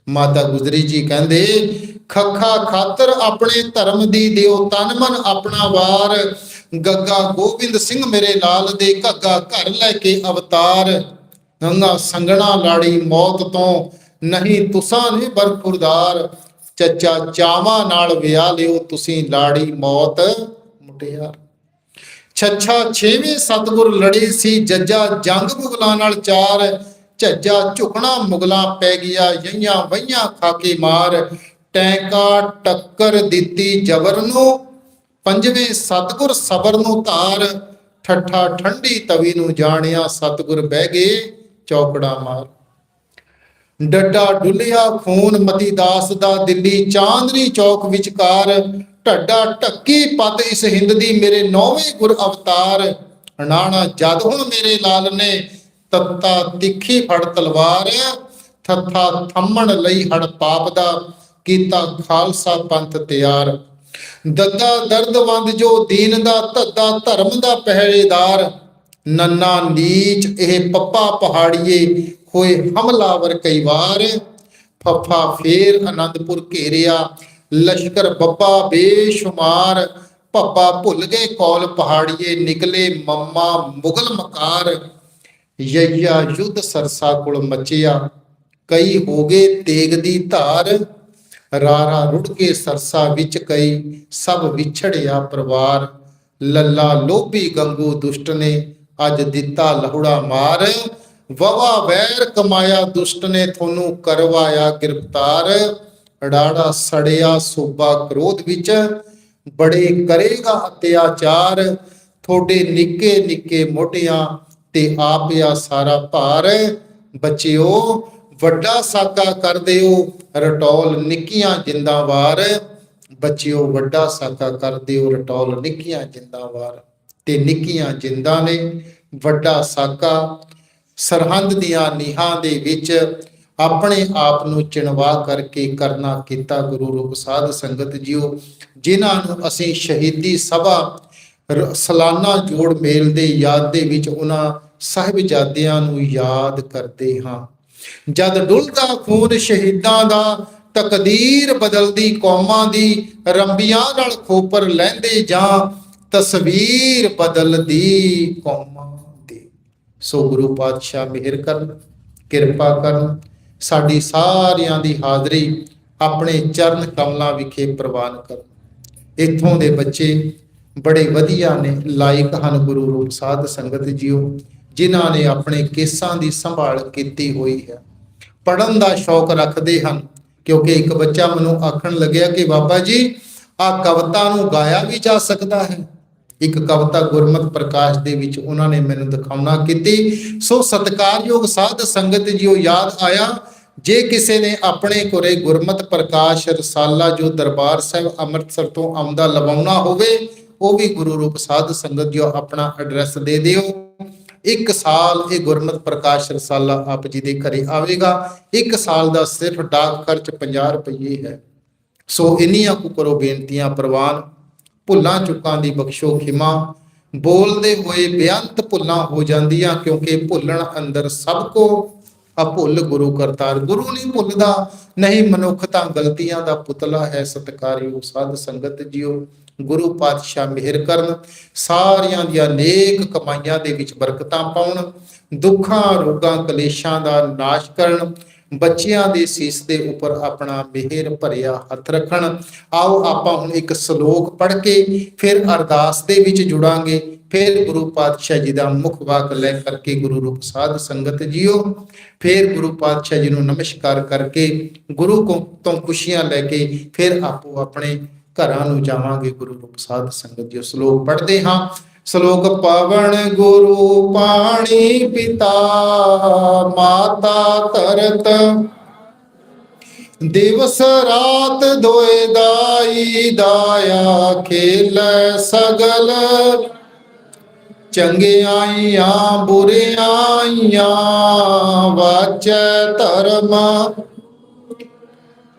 ਮਾਤਾ ਗੁਜਰੀ ਜੀ ਕਹਿੰਦੇ, ਖੱਖਾ ਖਾਤਰ ਆਪਣੇ ਧਰਮ ਦੀ ਦਿਓ ਤਨ ਮਨ ਆਪਣਾ ਵਾਰ। ਗੱਗਾ ਗੋਬਿੰਦ ਸਿੰਘ ਮੇਰੇ ਲਾਲ ਦੇ ਘੱਗਾ ਘਰ ਲੈ ਕੇ ਅਵਤਾਰ। ਗੰਗਾ ਸੰਗਣਾ ਲਾੜੀ ਮੌਤ ਤੋਂ ਨਹੀਂ ਤੁਸਾਂ ਨੇ ਬਰਖੁਰਦਾਰ। ਚੱਚਾ ਚਾਵਾਂ ਨਾਲ ਵਿਆਹ ਲਿਓ ਤੁਸੀਂ ਲਾੜੀ ਮੌਤ ਮੁਟਿਆਰ ਛੱਛਾ ਛੇਵੇਂ ਸਤਗੁਰ ਲੜੇ ਸੀ ਜੱਜਾ ਜੰਗ ਮੁਗਲਾਂ ਨਾਲ ਚਾਰ। ਝੱਜਾ ਝੁਕਣਾ ਮੁਗਲਾਂ ਪੈ ਗਿਆ ਯਈਆਂ ਵਈਆਂ ਖਾ ਕੇ ਮਾਰ। ਟੈਂਕਾ ਟੱਕਰ ਦਿੱਤੀ ਜਬਰ ਨੂੰ ਪੰਜਵੇਂ ਸਤਗੁਰ ਸਬਰ ਨੂੰ ਧਾਰ, ਠੱਠਾ ਠੰਡੀ ਤਵੀ ਨੂੰ ਜਾਣਿਆ, ਸਤਗੁਰ ਬਹਿ ਗਏ ਚੌਕੜਾ ਮਾਰ। ਡੱਡਾ ਡੁੱਲਿਆ ਖੂਨ ਮਤੀ ਦਾਸ ਦਾ, ਦਿੱਲੀ ਚਾਂਦਨੀ ਚੌਕ ਵਿਚਕਾਰ ਢੱਡਾ ਢੱਕੀ ਪਤ, ਇਸ ਹਿੰਦ ਦੀ ਮੇਰੇ ਨੌਵੇਂ ਗੁਰ ਅਵਤਾਰ। ਅਣਾਣਾ, ਜਦ ਹੁਣ ਮੇਰੇ ਲਾਲ ਨੇ ਤੱਤਾ ਤਿੱਖੀ ਫੜ ਤਲਵਾਰ ਥੱਥਾ ਥੰਮਣ ਲਈ ਹੜ ਪਾਪ ਦਾ ਕੀਤਾ ਖਾਲਸਾ ਪੰਥ ਤਿਆਰ। ਦੱਦਾ ਦਰਦਵੰਦ ਜੋ ਦੀਨ ਦਾ, ਧੱਦਾ ਧਰਮ ਦਾ ਪਹਿਰੇਦਾਰ। ਨੰਨਾ ਨੀਚ, ਇਹ ਪੱਪਾ ਪਹਾੜੀਏ ਹੋਏ ਹਮਲਾਵਰ ਕਈ ਵਾਰ ਫੱਫਾ ਫੇਰ ਅਨੰਦਪੁਰ ਘੇਰਿਆ, ਲਸ਼ਕਰ ਬੱਬਾ ਬੇਸ਼ੁਮਾਰ। ਭੱਬਾ ਭੁੱਲ ਗਏ ਕੌਲ ਪਹਾੜੀਏ, ਨਿਕਲੇ ਮੰਮਾ ਮੁਗਲ ਮਕਾਰ। ਯਈਆ ਯੁੱਧ ਸਰਸਾ ਕੋਲ ਮਚਿਆ, ਕਈ ਹੋ ਗਏ ਤੇਗ ਦੀ ਧਾਰ। ਰਾਰਾ ਰੁੜ ਕੇ ਸਰਸਾ ਵਿੱਚ ਕਈ ਸਭ ਵਿਛੜਿਆ ਪਰਿਵਾਰ। ਲੱਲਾ ਲੋਭੀ ਗੰਗੂ ਦੁਸ਼ਟ ਨੇ ਅੱਜ ਦਿੱਤਾ ਲਹੁੜਾ ਮਾਰ। ਵਵਾ ਵੈਰ ਕਮਾਇਆ ਦੁਸ਼ਟ ਨੇ ਤੁਹਾਨੂੰ ਕਰਵਾਇਆ ਗ੍ਰਿਫਤਾਰ। ਅੜਾੜਾ ਸੜਿਆ ਸੋਭਾ ਕ੍ਰੋਧ ਵਿੱਚ, ਬੜੇ ਕਰੇਗਾ ਅਤਿਆਚਾਰ। ਤੁਹਾਡੇ ਨਿੱਕੇ ਨਿੱਕੇ ਮੋਢਿਆਂ ਤੇ ਆਪਿਆ ਸਾਰਾ ਭਾਰ। ਬਚਿਓ ਵੱਡਾ ਸਾਕਾ ਕਰ ਦਿਓ, ਰਟੌਲ ਨਿੱਕੀਆਂ ਜਿੰਦਾਵਾਰ ਬੱਚਿਓ, ਵੱਡਾ ਸਾਕਾ ਕਰ ਦਿਓ, ਰਟੌਲ ਨਿੱਕੀਆਂ ਜਿੰਦਾਵਾਰ ਤੇ ਨਿੱਕੀਆਂ ਜਿੰਦਾਂ ਨੇ, ਵੱਡਾ ਸਾਕਾ ਸਰਹੰਦ ਦੀਆਂ ਨੀਹਾਂ ਦੇ ਵਿੱਚ ਆਪਣੇ ਆਪ ਨੂੰ ਚਿਣਵਾ ਕਰਕੇ ਕਰਨਾ ਕੀਤਾ ਗੁਰੂ ਰੂਪ ਸਾਧ ਸੰਗਤ ਜੀਓ, ਜਿਨ੍ਹਾਂ ਨੂੰ ਅਸੀਂ ਸ਼ਹੀਦੀ ਸਭਾ ਸਲਾਨਾ ਜੋੜ ਮੇਲ ਦੇ ਯਾਦ ਦੇ ਵਿੱਚ ਉਹਨਾਂ ਸਾਹਿਬਜ਼ਾਦਿਆਂ ਨੂੰ ਯਾਦ ਕਰਦੇ ਹਾਂ। ਜਦ ਡੁੱਲਦਾ ਖੂਨ ਸ਼ਹੀਦਾਂ ਦਾ, ਤਕਦੀਰ ਬਦਲਦੀ ਕੌਮਾਂ ਦੀ, ਰੰਬੀਆਂ ਨਾਲ ਖੋਪਰ ਲੈਂਦੇ ਜਾਂ ਤਸਵੀਰ ਬਦਲਦੀ ਕੌਮਾਂ ਦੀ। ਸੋ ਗੁਰੂ ਪਾਤਸ਼ਾਹ ਮਿਹਰ ਕਰਨ, ਕਿਰਪਾ ਕਰਨ, ਸਾਡੀ ਸਾਰਿਆਂ ਦੀ ਹਾਜ਼ਰੀ ਆਪਣੇ ਚਰਨ ਕਮਲਾਂ ਵਿਖੇ ਪ੍ਰਵਾਨ ਕਰਨ। ਇੱਥੋਂ ਦੇ ਬੱਚੇ ਬੜੇ ਵਧੀਆ ਨੇ, ਲਾਇਕ ਹਨ ਗੁਰੂ ਰੂਪ ਸਾਧ ਸੰਗਤ ਜੀਓ। ਜਿਨ੍ਹਾਂ ਨੇ ਆਪਣੇ ਕੇਸਾਂ ਦੀ ਸੰਭਾਲ ਕੀਤੀ ਹੋਈ ਹੈ। ਪੜਨ ਦਾ ਸ਼ੌਕ ਰੱਖਦੇ ਹਨ, ਕਿਉਂਕਿ ਇੱਕ ਬੱਚਾ ਮੈਨੂੰ ਆਖਣ ਲੱਗਿਆ ਕਿ ਬਾਬਾ ਜੀ ਆ ਕਵਿਤਾ ਨੂੰ ਗਾਇਆ ਵੀ ਜਾ ਸਕਦਾ ਹੈ। ਇੱਕ ਕਵਿਤਾ ਗੁਰਮਤ ਪ੍ਰਕਾਸ਼ ਦੇ ਵਿੱਚ ਉਹਨਾਂ ਨੇ ਮੈਨੂੰ ਦਿਖਾਉਣਾ ਕੀਤੀ। ਸੋ ਸਤਿਕਾਰਯੋਗ ਸਾਧ ਸੰਗਤ ਜੀਓ, ਯਾਦ ਆਇਆ, ਜੇ ਕਿਸੇ ਨੇ ਆਪਣੇ ਕੋਰੇ ਗੁਰਮਤ ਪ੍ਰਕਾਸ਼ ਰਸਾਲਾ ਜੋ ਦਰਬਾਰ ਸਾਹਿਬ ਅੰਮ੍ਰਿਤਸਰ ਤੋਂ ਆਉਂਦਾ ਲਵਾਉਣਾ ਹੋਵੇ, ਉਹ ਵੀ ਗੁਰੂ ਰੂਪ ਸਾਧ ਸੰਗਤ ਜੀਓ ਆਪਣਾ ਐਡਰੈਸ ਦੇ ਦਿਓ। ਇੱਕ ਸਾਲ ਇਹ ਗੁਰਮਤ ਪ੍ਰਕਾਸ਼ ਰਸਾਲਾ ਆਪ ਜੀ ਦੇ ਘਰੇ ਆਵੇਗਾ। ਇੱਕ ਸਾਲ ਦਾ ਸਿਰਫ ਡਾਕ ਖਰਚ 50 ਰੁਪਏ ਹੈ। ਸੋ ਇੰਨੀਆਂ ਕੁ ਕਰੋ ਬੇਨਤੀਆਂ, ਪ੍ਰਵਾਨ, ਭੁੱਲਾਂ ਚੁੱਕਾਂ ਦੀ ਬਖਸ਼ੋ ਖਿਮਾ। ਬੋਲਦੇ ਹੋਏ ਬੇਅੰਤ ਭੁੱਲਾਂ ਹੋ ਜਾਂਦੀਆਂ ਕਿਉਂਕਿ ਭੁੱਲਣ ਅੰਦਰ ਸਭ ਕੋ ਆ ਗੁਰੂ ਕਰਤਾਰ। ਗੁਰੂ ਨਹੀਂ ਭੁੱਲਦਾ, ਨਹੀਂ ਮਨੁੱਖ ਤਾਂ ਗਲਤੀਆਂ ਦਾ ਪੁਤਲਾ ਹੈ। ਸਤਿਕਾਰਯੋਗ ਸਾਧ ਸੰਗਤ ਜੀਓ। ਗੁਰੂ ਪਾਤਸ਼ਾਹ ਮਿਹਰ ਕਰਨ, ਸਾਰਿਆਂ ਦੀਆਂ ਨੇਕ ਕਮਾਈਆਂ ਦੇ ਵਿੱਚ ਬਰਕਤਾਂ ਪਾਉਣ, ਦੁੱਖਾਂ, ਰੋਗਾਂ, ਕਲੇਸ਼ਾਂ ਦਾ ਨਾਸ਼ ਕਰਨ, ਬੱਚਿਆਂ ਦੇ ਸੀਸ ਦੇ ਉੱਪਰ ਆਪਣਾ ਮਿਹਰ ਭਰਿਆ ਹੱਥ ਰੱਖਣ। ਆਓ ਆਪਾਂ ਹੁਣ ਇੱਕ ਸ਼ਲੋਕ ਪੜ੍ਹ ਕੇ ਫਿਰ ਅਰਦਾਸ ਦੇ ਵਿੱਚ ਜੁੜਾਂਗੇ। ਫਿਰ ਗੁਰੂ ਪਾਤਸ਼ਾਹ ਜੀ ਦਾ ਮੁਖ ਵਾਕ ਲੈ ਕਰਕੇ ਗੁਰੂ ਰੂਪ ਸਾਧ ਸੰਗਤ ਜੀਓ। ਫਿਰ ਗੁਰੂ ਪਾਤਸ਼ਾਹ ਜੀ ਨੂੰ ਨਮਸਕਾਰ ਕਰਕੇ ਗੁਰੂ ਤੋਂ ਖੁਸ਼ੀਆਂ ਲੈ ਕੇ ਫਿਰ ਆਪੋ ਆਪਣੇ ਘਰਾਂ ਨੂੰ ਜਾਵਾਂਗੇ ਗੁਰੂ ਰੂਪ ਸਾਧ ਸੰਗਤ ਜੀ। ਸ਼ਲੋਕ ਪੜ੍ਹਦੇ ਹਾਂ। ਸ਼ਲੋਕ ਪਵਨ ਗੁਰੂ ਪਾਣੀ ਪਿਤਾ, ਮਾਤਾ ਧਰਤ। ਦਿਵਸ ਰਾਤ ਦੋਏ ਦਾਈ ਦਾਇਆ ਖੇਲ ਸਗਲ। ਚੰਗਿਆਈਆਂ ਬੁਰਿਆਈਆਂ ਵਾਚ ਧਰਮ।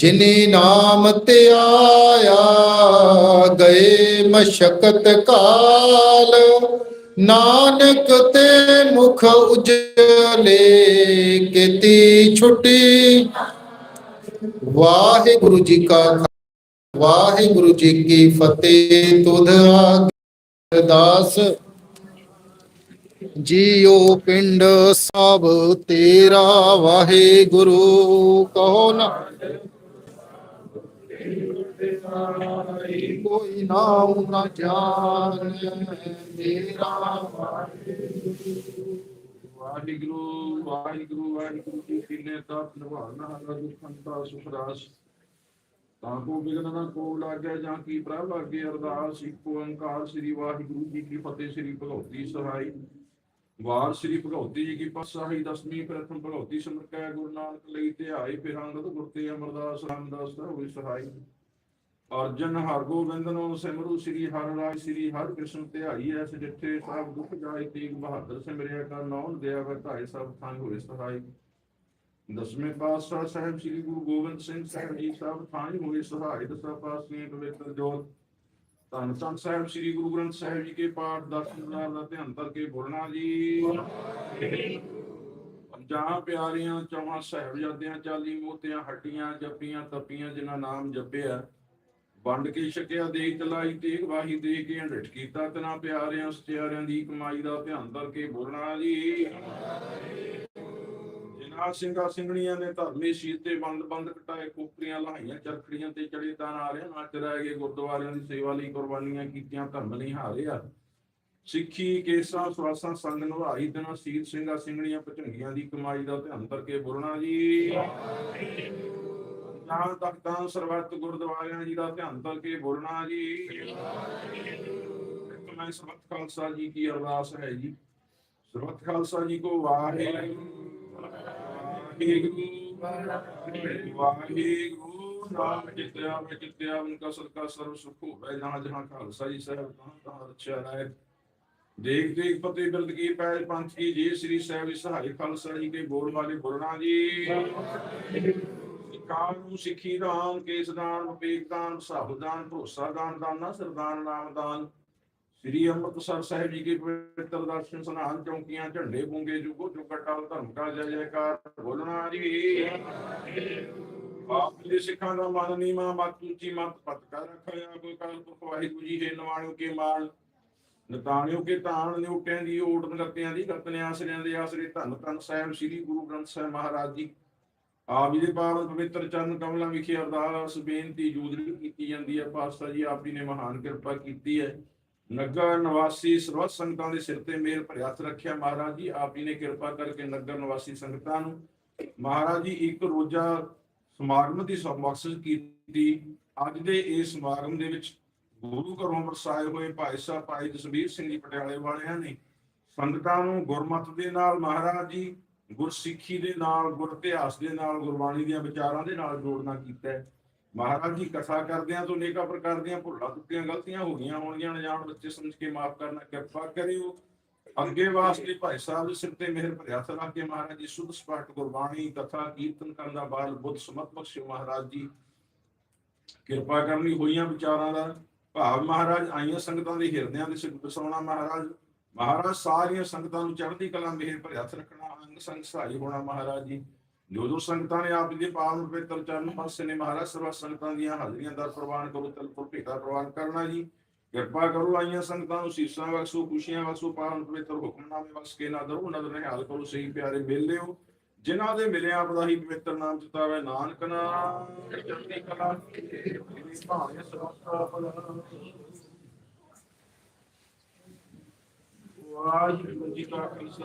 ਜਿਨੇ ਨਾਮ ਤੇ ਆਇਆ, ਗਏ ਮਸ਼ਕਤ ਕਾਲ। ਨਾਨਕ ਤੇ ਮੁਖ ਉਜਲੇ ਕੀਤੀ ਛੁੱਟੀ। ਵਾਹਿਗੁਰੂ ਜੀ ਕਾ ਵਾਹਿਗੁਰੂ ਜੀ ਕੀ ਫਤਿਹ। ਤੁਧ ਆਗੇ ਅਰਦਾਸ ਜੀਉ ਪਿੰਡ ਸਭ ਤੇਰਾ, ਵਾਹਿਗੁਰੂ ਕਹੋ ਨਾ। ਕੋਈ ਨਾਮ ਨਾ ਜਾਣੈ, ਮੇਰਾ ਵਾਹਿਗੁਰੂ ਵਾਹਿਗੁਰੂ ਵਾਹਿਗੁਰੂ ਜੀ ਕਿਨੇ ਤਾਂ ਨਿਭਾਣਾ ਹੈ ਦੁਖਾਂ ਦਾ ਸੁਖਰਾਸ ਤਾਂ ਕੋ ਬਿਗਨ ਨਾ ਕੋ ਲਾਗੇ, ਜਾਂ ਕੀ ਪ੍ਰਭ ਲਾਗੇ ਅਰਦਾਸ, ਇੱਕ ਓੰਕਾਰ, ਸ੍ਰੀ ਵਾਹਿਗੁਰੂ ਜੀ ਕੀ ਫਤਿਹ, ਸ੍ਰੀ ਭਗਉਤੀ ਸਹਾਈ ਵਾਰ ਸ੍ਰੀ ਭਗਉਤੀ ਜੀ ਕੀ ਪਸਾਹੀ ਦਸਵੀਂ ਪ੍ਰਥਮ ਭਗਉਤੀ ਸਿਮਰਕੈ ਗੁਰੂ ਨਾਨਕ ਲਈ ਧਿਆਏ ਫਿਰ ਅੰਗਦ ਅਮਰਦਾਸ ਰਾਮਦਾਸ ਹੋਈ ਸਹਾਈ। ਅਰਜਨ ਹਰਗੋਬਿੰਦ ਨੂੰ ਸਿਮਰੂ ਸ੍ਰੀ ਹਰਿ ਰਾਜ ਸ੍ਰੀ ਹਰਿ ਕ੍ਰਿਸ਼ਨ ਧਿਆਈ ਐਸ ਜਿੱਥੇ ਸਭ ਦੁੱਖ ਜਾਏ, ਤੀਗ ਬਹਾਦਰ ਸਿਮਰਿਆ ਕਰ ਨੌਨ ਦਿਆ ਵਰਤਾਏ ਸਭ ਥਾਂ ਹੋਏ ਸਹਾਈ। ਦਸਵੇਂ ਪਾਤਸ਼ਾਹ ਸਾਹਿਬ ਸ੍ਰੀ ਗੁਰੂ ਗੋਬਿੰਦ ਸਿੰਘ ਸਾਹਿਬ ਜੀ ਸਭ ਥਾਂ ਹੋਏ ਸਹਾਈ, ਦਸਾਂ ਪਾਤਸ਼ਾਹਾਂ ਪਵਿੱਤਰ ਜੋਤ ਧੰਨ ਧੰਨ ਸਾਹਿਬ, ਸ੍ਰੀ ਗੁਰੂ ਗ੍ਰੰਥ ਸਾਹਿਬ ਜੀ ਕੇ ਪਾਠ ਦਰਸ਼ਨ ਦਾ ਧਿਆਨ ਕਰਕੇ ਬੋਲਣਾ ਜੀ। ਪੰਜਾਂ ਪਿਆਰੀਆਂ ਚੌਹਾਂ ਸਾਹਿਬਜ਼ਾਦਿਆਂ ਚਾਲੀ ਮੋਤਿਆਂ ਹੱਟੀਆਂ ਜੱਪੀਆਂ ਤਪੀਆਂ ਜਿਨ੍ਹਾਂ ਨਾਮ ਜਪਿਆ, ਵੰਡ ਕੇ ਛਕਿਆ ਦੇਖ ਤਲਾਈ ਤੇ ਵਾਹੀ ਦੇ ਕੇ ਹੰਡਟ ਕੀਤਾ ਤਨਾ ਪਿਆਰਿਆਂ ਸਚਿਆਰਿਆਂ ਦੀ ਕਮਾਈ ਦਾ ਧਿਆਨ ਕਰਕੇ ਬੋਲਣਾ ਜੀ। ਜਿਨ੍ਹਾਂ ਸਿੰਘਾਂ ਸਿੰਘਣੀਆਂ ਨੇ ਧਰਮੀ ਸ਼ੀਤ ਤੇ ਬੰਦ ਬੰਦ ਕਟਾਏ ਕੋਪਰੀਆਂ ਲਾਹੀਆਂ, ਚਰਖੜੀਆਂ ਤੇ ਚੜੇ ਤਾਂ ਨਾਰਿਆਂ ਨੱਚ ਰਹਿ ਗਏ, ਗੁਰਦੁਆਰਿਆਂ ਦੀ ਸੇਵਾ ਲਈ ਕੁਰਬਾਨੀਆਂ ਕੀਤੀਆਂ, ਧਰਮ ਲਈ ਹਾਰਿਆ ਸਿੱਖੀ, ਕੇਸਾਂ, ਸਵਾਸਾਂ, ਸੰਗ ਨਿਭਾਈ ਤਨਾ ਸੀਤ ਸਿੰਘਾਂ ਸਿੰਘਣੀਆਂ ਭਚੰਗੀਆਂ ਦੀ ਕਮਾਈ ਦਾ ਧਿਆਨ ਕਰਕੇ ਬੋਲਣਾ ਜੀ। ਨਾਲ ਤਖਤਾਂ, ਸਰਬੱਤ, ਗੁਰਦੁਆਰਿਆਂ ਜੀ ਦਾ ਧਿਆਨ ਕਰਕੇ ਬੋਲਣਾ ਜੀ। ਮੈਂ ਸਰਬੱਤ ਖਾਲਸਾ ਜੀ ਕੀ ਅਰਦਾਸ ਹੈ ਜੀ। ਸਰਬੱਤ ਖਾਲਸਾ ਜੀ ਕੋ ਵਾਹਿਗੁਰੂ। ਵਾਹਿਗੁਰੂ ਵਾਹਿਗੁਰੂ ਨਾਮ ਜਿਤਿਆ ਵਿੱਚ ਜਿਤਿਆ ਸਦਕਾ ਸਰਬ ਸੁਖ ਹੋਵੇ ਜਹਾਂ ਜਹਾਂ ਖਾਲਸਾ ਜੀ ਸਾਹਿਬ ਤਾਂ ਤਾਂ ਰੱਛਿਆ ਰਹਿ ਦੇਖ ਦੇਖ ਪਤੇ ਬਿਰਦ ਕੀ ਪੈਜ ਪੰਥ ਕੀ ਜੀ ਸ੍ਰੀ ਸਾਹਿਬ ਸਹਾਈ ਖਾਲਸਾ ਜੀ ਕੇ ਬੋਲ ਵਾਲੇ ਬੋਲਣਾ ਜੀ ਸਿੱਖਾਂ ਨੂੰ ਸਿੱਖੀ ਦਾਨ ਕੇਸ ਦਾਨ ਵਿਵੇਕ ਦਾਨ ਸਭ ਦਾਨ ਭਰੋਸਾ ਦਾਨ ਦਾਨਾ ਸਰਦਾਨ ਨਾਮ ਦਾਨ ਸ੍ਰੀ ਅੰਮ੍ਰਿਤਸਰ ਸਾਹਿਬ ਜੀ ਕੇ ਪਵਿੱਤਰ ਦਰਸ਼ਨ ਸਨਾਨ ਚੌਂਕੀਆਂ, ਝੰਡੇ ਬੁੰਗੇ ਜੁਗੋ ਜੁਗ ਧਰਮ ਕਾ ਜੈ ਜੈਕਾਰ, ਬੋਲਣਾ ਜੀ। ਆਪ ਜੀ ਸਿੱਖਾਂ ਦਾ ਮਨ ਨੀਮਾ ਮਤ ਉੱਚੀ ਮਤ ਪਤ ਰੱਖਿਆ ਕੋਈ ਕਾਲ ਪੁਰਖ ਵਾਹਿਗੁਰੂ ਹੈ ਨਵਾਣਿਓ ਕੇ ਮਾਣ, ਨਤਾਣਿਓ ਕੇ ਤਾਣ, ਨਿਉਟਿਆਂ ਦੀ ਓਟ ਨਗਤਿਆਂ ਦੀ ਗਤਨੇ ਆਸਰਿਆਂ ਦੇ ਆਸਰੇ। ਧੰਨ ਧੰਨ ਸਾਹਿਬ ਸ੍ਰੀ ਗੁਰੂ ਗ੍ਰੰਥ ਸਾਹਿਬ ਮਹਾਰਾਜ ਜੀ। ਆਪ ਜੀ ਦੇ ਪਾਵਨ ਪਵਿੱਤਰ ਚਰਨ ਕਮਲਾਂ ਵਿਖੇ ਅਰਦਾਸ, ਬੇਨਤੀ ਜੂਦਰੀ ਕੀਤੀ ਜਾਂਦੀ ਹੈ। ਪਾਤਸ਼ਾਹ ਜੀ, ਆਪ ਜੀ ਨੇ ਮਹਾਨ ਕਿਰਪਾ ਕੀਤੀ ਹੈ। ਨਗਰ ਨਿਵਾਸੀ ਸਰਬੱਤ ਸੰਗਤਾਂ ਦੇ ਸਿਰ ਤੇ ਮਿਹਰ ਭਰਿਆ ਰੱਖਿਆ। ਮਹਾਰਾਜ ਜੀ, ਆਪ ਜੀ ਨੇ ਕਿਰਪਾ ਕਰਕੇ ਨਗਰ ਨਿਵਾਸੀ ਸੰਗਤਾਂ ਨੂੰ ਮਹਾਰਾਜ ਜੀ, ਇੱਕ ਰੋਜ਼ਾ ਸਮਾਗਮ ਦੀ ਮਕਸਦ ਕੀਤੀ। ਅੱਜ ਦੇ ਇਸ ਸਮਾਗਮ ਦੇ ਵਿੱਚ ਗੁਰੂ ਘਰੋਂ ਵਰਸਾਏ ਹੋਏ ਭਾਈ ਸਾਹਿਬ, ਭਾਈ ਜਸਵੀਰ ਸਿੰਘ ਜੀ ਪਟਿਆਲੇ ਵਾਲਿਆਂ ਨੇ ਸੰਗਤਾਂ ਨੂੰ ਗੁਰਮਤ ਦੇ ਨਾਲ ਮਹਾਰਾਜ ਜੀ, ਗੁਰਸਿੱਖੀ ਦੇ ਨਾਲ, ਗੁਰ ਇਤਿਹਾਸ ਦੇ ਨਾਲ, ਗੁਰਬਾਣੀ ਦੀਆਂ ਵਿਚਾਰਾਂ ਦੇ ਨਾਲ ਜੋੜਨਾ ਕੀਤਾ ਹੈ। ਮਹਾਰਾਜ ਜੀ ਕਥਾ ਕਰਦਿਆਂ ਤੋਂ ਨੇਕਾ ਪ੍ਰਕਾਰ ਦੀਆਂ ਭੁੱਲਾਂ ਟੁੱਟੀਆਂ ਗਲਤੀਆਂ ਹੋ ਗਈਆਂ ਹੋਣਗੀਆਂ ਅਣਜਾਣ ਬੱਚੇ ਸਮਝ ਕੇ ਮਾਫ ਕਰਨਾ, ਕਿਰਪਾ ਕਰਿਓ। ਅੱਗੇ ਵਾਸਤੇ ਭਾਈ ਸਾਹਿਬ ਦੇ ਸਿਰ ਤੇ ਮਿਹਰ ਭਰਿਆ ਹੱਥ ਰੱਖ ਕੇ ਮਹਾਰਾਜ ਜੀ ਸੁਧ ਸਪਾਟ ਗੁਰਬਾਣੀ, ਕਥਾ, ਕੀਰਤਨ ਕਰਨ ਦਾ ਬਾਲ ਬੁੱਧ ਸਮਤ ਬਖਸ਼ਿਓ ਮਹਾਰਾਜ ਜੀ। ਕਿਰਪਾ ਕਰਨੀ ਹੋਈਆਂ ਵਿਚਾਰਾਂ ਦਾ ਭਾਵ ਮਹਾਰਾਜ, ਆਈਆਂ ਸੰਗਤਾਂ ਦੇ ਹਿਰਦਿਆਂ ਦੇ ਸਿਰ ਵਸਾਉਣਾ ਮਹਾਰਾਜ। ਮਹਾਰਾਜ, ਸਾਰੀਆਂ ਸੰਗਤਾਂ ਨੂੰ ਚੜ੍ਹਦੀ ਕਲਾ ਮਿਹਰ ਭਰਿਆ ਹੱਥ ਰੱਖਣਾ, ਅੰਗ ਸੰਗ ਸਹਾਈ ਹੋਣਾ ਮਹਾਰਾਜ ਜੀ। ਜੋ ਜੋ ਸੰਗਤਾਂ ਨੇ ਆਪ ਜੀ ਪਾਵਨ ਪਵਿੱਤਰ ਚਰਨ ਪਾਸੇ ਨੇ ਮਹਾਰਾਜ ਸਰਵ ਸੰਗਤਾਂ ਦੀਆਂ ਹਾਜ਼ਰੀਆਂ ਦਰ ਪ੍ਰਵਾਨ ਕਰੋ ਤਲਪੁਰ ਭੇਟਾ ਪ੍ਰਵਾਨ ਕਰਨਾ ਜੀ। ਕਿਰਪਾ ਕਰੋ ਆਈਆਂ ਸੰਗਤਾਂ ਨੂੰ, ਸੀਸਾਂ ਬਖਸ਼ੋ, ਖੁਸ਼ੀਆਂ ਬਖਸ਼ੋ ਪਾਵਨ ਪਵਿੱਤਰ ਹੁਕਮਨਾਮੇ ਬਖਸ਼ ਕੇ ਨਾ ਦਰੋ ਨਦਰ ਨਿਹਾਲ ਕਰੋ, ਸਹੀ ਪਿਆਰੇ ਮਿਲ ਲਿਓ ਜਿਨ੍ਹਾਂ ਦੇ ਮਿਲਿਆ ਆਪਦਾ ਹੀ ਪਵਿੱਤਰ ਨਾਮ ਚਿਤਾਵੇ ਨਾਨਕ ਨਾਮ। ਚੜ੍ਹਦੀ ਕਲਾ ਮੇਰੀ ਭਾਣੇ ਸਰਬੱਤ ਭਲਾ ਵਾਹਿਗੁਰੂ ਜੀ ਕਾ ਖਾਲਸਾ।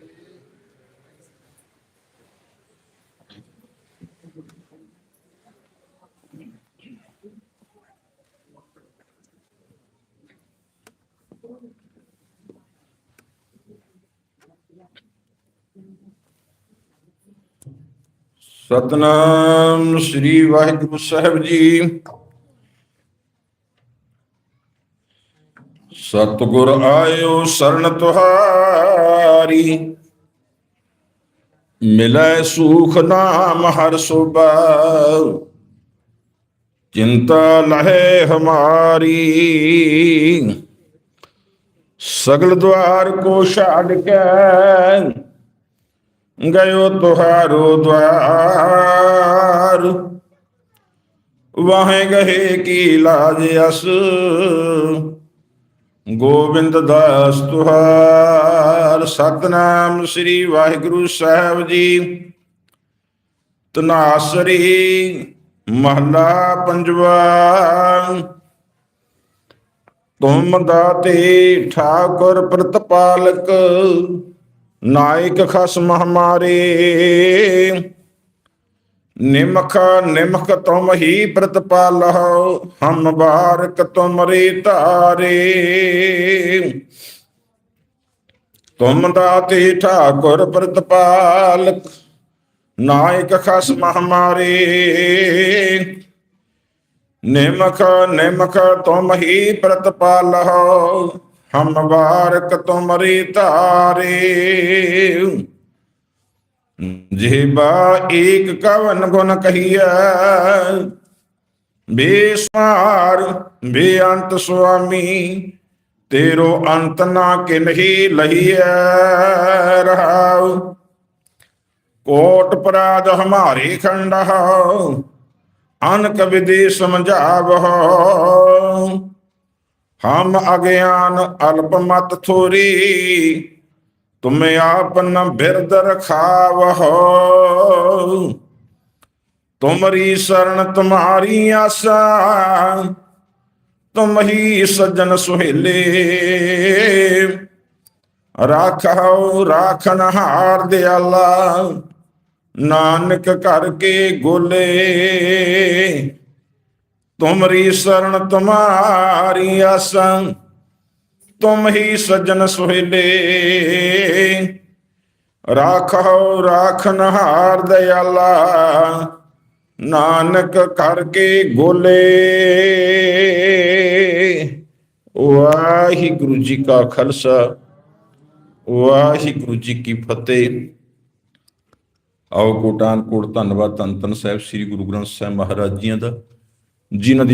ਸਤਨਾਮ ਸ੍ਰੀ ਵਾਹਿਗੁਰੂ ਸਾਹਿਬ ਜੀ। ਸਤਿਗੁਰ ਆਇਓ ਸਰਨ ਤੁਹਾਰੀ। ਮਿਲੈ ਸੁਖ ਨਾਮ ਹਰ ਸੁਭਾ। ਚਿੰਤਾ ਲਹੇ ਹਮਾਰੀ। ਸਗਲ ਦੁਆਰ ਕੋ ਛਾੜ ਕੇ ਗਇਓ ਤੁਹਾਰੋ ਦਵਾਰ। ਵਾਹੇ ਗਏ ਕੀ ਲਾਜ ਅਸ। ਗੋਬਿੰਦ ਦਾਸ ਤੁਹਾਰ। ਸਤਨਾਮ ਸ੍ਰੀ ਵਾਹਿਗੁਰੂ ਸਾਹਿਬ ਜੀ। ਤਨਾਸਰੀ ਮਹਲਾ ਪੰਜਵਾ। ਤੁਮ ਦਾਤੇ ਠਾਕੁਰ ਪ੍ਰਤਪਾਲਕ। ਨਾਇਕ ਖਸਮ ਹਮਾਰੇ ਨਿਮਖ ਨਿਮਖ ਤੁਮ ਹੀ ਪ੍ਰਤਪਾਲਹੁ, ਹਮ ਬਾਰਕ ਤੁਮਰੇ ਧਾਰੇ। ਤੁਮ ਦਾਤੇ ਠਾਕੁਰ ਪ੍ਰਤਪਾਲਕ, ਨਾਇਕ ਖਸਮ ਹਮਾਰੇ ਨਿਮਖ ਨਿਮਖ ਤੁਮ ਹੀ ਪ੍ਰਤਪਾਲਹੁ ਹਮ ਬਾਰਕ ਤੁਮਰੇ ਧਾਰੇ। ਜਿਹਬਾ ਏਕ ਕਵਨ ਗੁਣ ਕਹੀਐ। ਬੇਸਮਾਰ ਬੇਅੰਤ ਸੁਆਮੀ, ਤੇਰੋ ਅੰਤ ਨਾ ਕਿਨਹੀ ਲਹੀਐ ਰਹਾਉ। ਕੋਟ ਪਰਾਧ ਹਮਾਰੇ ਖੰਡਹੁ ਅਨਕ ਵਿਦੇ ਸਮਝਾਵਹੁ। ਹਮ ਅਗਿਆਨ ਅਲਪ ਮਤ ਥੋਰੀ, ਤੁਮ ਆਪਨ ਬਿਰਦ ਰਖਾਵਹੁ। ਤੁਮਰੀ ਸਰਣ ਤੁਮਾਰੀ ਆਸਾ, ਤੁਮ ਹੀ ਸਜਣ ਸੁਹੇਲੇ। ਰਾਖਾਉ ਰਾਖਨ ਹਾਰ ਦਿਆਲਾ, ਨਾਨਕ ਘਰ ਕੇ ਗੋਲੇ। ਤੁਮਰੀ ਸਰਣ ਤੁਮਾਰੀ ਆਸਾ, ਤੁਮ ਹੀ ਸਜਣ ਸੁਹੇਲੇ। ਰਾਖੋ ਰਾਖਨ ਦਇਆਲਾ ਨਾਨਕ ਕਰਕੇ ਗੋਲੇ। ਵਾਹਿਗੁਰੂ ਜੀ ਕਾ ਖਾਲਸਾ, ਵਾਹਿਗੁਰੂ ਜੀ ਕੀ ਫਤਿਹ। ਆਓ ਕੋਟਾਨ ਕੋਟ ਧੰਨਵਾਦ ਧੰਨ ਧੰਨ ਸਾਹਿਬ, ਸ੍ਰੀ ਗੁਰੂ ਗ੍ਰੰਥ ਸਾਹਿਬ ਮਹਾਰਾਜ ਜੀਆਂ ਦਾ। ਜਿਨ੍ਹਾਂ ਦੀ